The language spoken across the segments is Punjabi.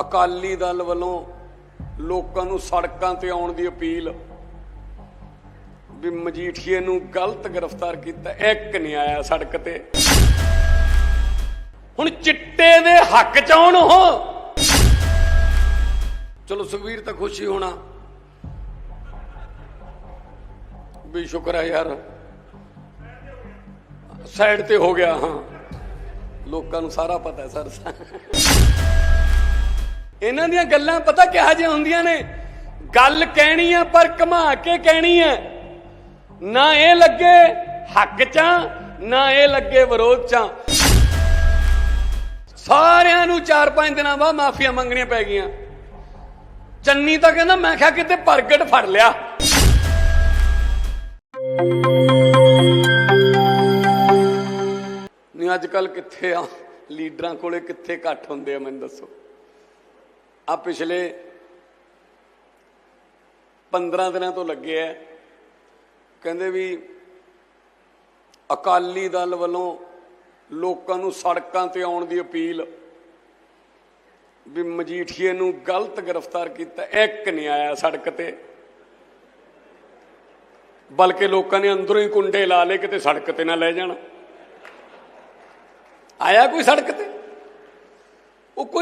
ਅਕਾਲੀ ਦਲ ਵੱਲੋਂ ਲੋਕਾਂ ਨੂੰ ਸੜਕਾਂ ਤੇ ਆਉਣ ਦੀ ਅਪੀਲ ਵੀ ਮਜੀਠੀਏ ਨੂੰ ਗਲਤ ਗ੍ਰਿਫਤਾਰ ਕੀਤਾ, ਇੱਕ ਨਹੀਂ ਆਇਆ ਸੜਕ ਤੇ। ਹੁਣ ਚਿੱਟੇ ਦੇ ਹੱਕ ਚ ਆਉਣ ਉਹ। ਚਲੋ ਸੁਖਵੀਰ ਤਾਂ ਖੁਸ਼ੀ ਹੋਣਾ। ਵੀ ਸ਼ੁਕਰ ਹੈ ਯਾਰ। ਸਾਈਡ ਤੇ ਹੋ ਗਿਆ, ਹਾਂ। ਲੋਕਾਂ ਨੂੰ ਸਾਰਾ ਪਤਾ ਹੈ ਸਰ। ਇਹਨਾਂ ਦੀਆਂ ਗੱਲਾਂ ਪਤਾ ਕਿਹਾ ਜਿਹਾ ਹੁੰਦੀਆਂ ਨੇ? ਗੱਲ ਕਹਿਣੀ ਆ, ਪਰ ਘਮਾ ਕੇ ਕਹਿਣੀ ਆ। ਨਾ ਇਹ ਲੱਗੇ ਹੱਕ ਚ ਨਾ ਇਹ ਲੱਗੇ ਵਿਰੋਧ ਚ ਸਾਰਿਆਂ ਨੂੰ 4-5 ਦਿਨਾਂ ਬਾਅਦ ਮਾਫੀਆਂ ਮੰਗਣੀਆਂ ਪੈ ਗਈਆਂ। ਚੰਨੀ ਤਾਂ ਕਹਿੰਦਾ, ਮੈਂ ਕਿਹਾ ਕਿਤੇ ਪ੍ਰਗਟ ਫੜ ਲਿਆ। ਨਹੀਂ, ਅੱਜ ਕੱਲ ਕਿੱਥੇ ਆ? ਲੀਡਰਾਂ ਕੋਲੇ ਕਿੱਥੇ ਘੱਟ ਹੁੰਦੇ ਆ, ਮੈਨੂੰ ਦੱਸੋ। ਆ ਪਿਛਲੇ 15 ਦਿਨਾਂ ਤੋਂ ਲੱਗੇ ਆ ਕਹਿੰਦੇ ਵੀ ਅਕਾਲੀ ਦਲ ਵੱਲੋਂ ਲੋਕਾਂ ਨੂੰ ਸੜਕਾਂ ਤੇ ਆਉਣ ਦੀ ਅਪੀਲ ਵੀ ਮਜੀਠੀਏ ਨੂੰ ਗਲਤ ਗ੍ਰਿਫਤਾਰ ਕੀਤਾ। ਇੱਕ ਨਹੀਂ ਆਇਆ ਸੜਕ ਤੇ। ਬਲਕਿ ਲੋਕਾਂ ਨੇ ਅੰਦਰੋਂ ਹੀ ਕੁੰਡੇ ਲਾ ਲਏ, ਕਿਤੇ ਸੜਕ ਤੇ ਨਾ ਲੈ ਜਾਣ। ਆਇਆ ਕੋਈ ਸੜਕ ਤੇ?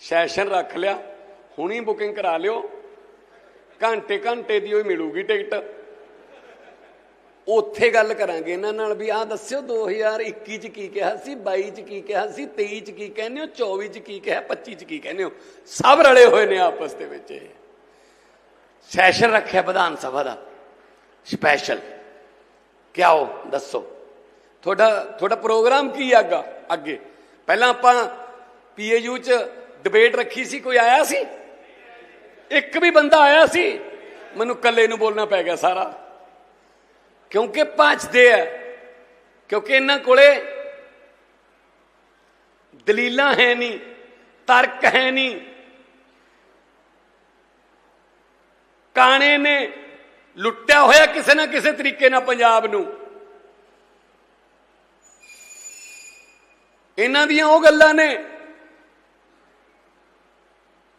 ਸੈਸ਼ਨ ਰੱਖ ਲਿਆ, ਹੁਣੀ ਬੁਕਿੰਗ ਕਰਾ ਲਿਓ। ਘੰਟੇ ਘੰਟੇ ਦੀ ਉਹ ਮਿਲੂਗੀ ਟਿਕਟ। ਉੱਥੇ ਗੱਲ ਕਰਾਂਗੇ ਇਹਨਾਂ ਨਾਲ ਵੀ, ਆਹ ਦੱਸਿਓ 2021 ਚ ਕੀ ਕਿਹਾ ਸੀ 22 ਚ ਕੀ ਕਿਹਾ ਸੀ 23 ਚ ਕੀ ਕਹਿੰਦੇ ਹੋ 24 ਚ ਕੀ ਕਿਹਾ 25 ਚ ਕੀ ਕਹਿੰਦੇ ਹੋ? ਸਭ ਰਲੇ ਹੋਏ ਨੇ ਆਪਸ ਦੇ ਵਿੱਚ ਇਹ। ਸੈਸ਼ਨ ਰੱਖਿਆ ਵਿਧਾਨ ਸਭਾ ਦਾ। ਸਪੈਸ਼ਲ। ਕਿਆ ਹੋ, ਦੱਸੋ। ਤੁਹਾਡਾ ਤੁਹਾਡਾ ਪ੍ਰੋਗਰਾਮ ਕੀ ਹੈ ਅੱਗਾ, ਅੱਗੇ? ਪਹਿਲਾਂ ਆਪਾਂ ਪੀਏਯੂ ਚ ਡਿਬੇਟ ਰੱਖੀ ਸੀ, ਕੋਈ ਆਇਆ ਸੀ? ਇੱਕ ਵੀ ਬੰਦਾ ਆਇਆ ਸੀ, ਮੈਨੂੰ ਇਕੱਲੇ ਨੂੰ ਬੋਲਣਾ ਪੈ ਗਿਆ ਸਾਰਾ। ਕਿਉਂਕਿ ਭੱਜਦੇ ਆ, ਕਿਉਂਕਿ ਇਹਨਾਂ ਕੋਲੇ ਦਲੀਲਾਂ ਹੈ ਨਹੀਂ, ਤਰਕ ਹੈ ਨਹੀਂ। ਕਾਣੇ ਨੇ ਲੁੱਟਿਆ ਹੋਇਆ ਕਿਸੇ ਨਾ ਕਿਸੇ ਤਰੀਕੇ ਨਾਲ ਪੰਜਾਬ ਨੂੰ। ਇਹਨਾਂ ਦੀਆਂ ਉਹ ਗੱਲਾਂ ਨੇ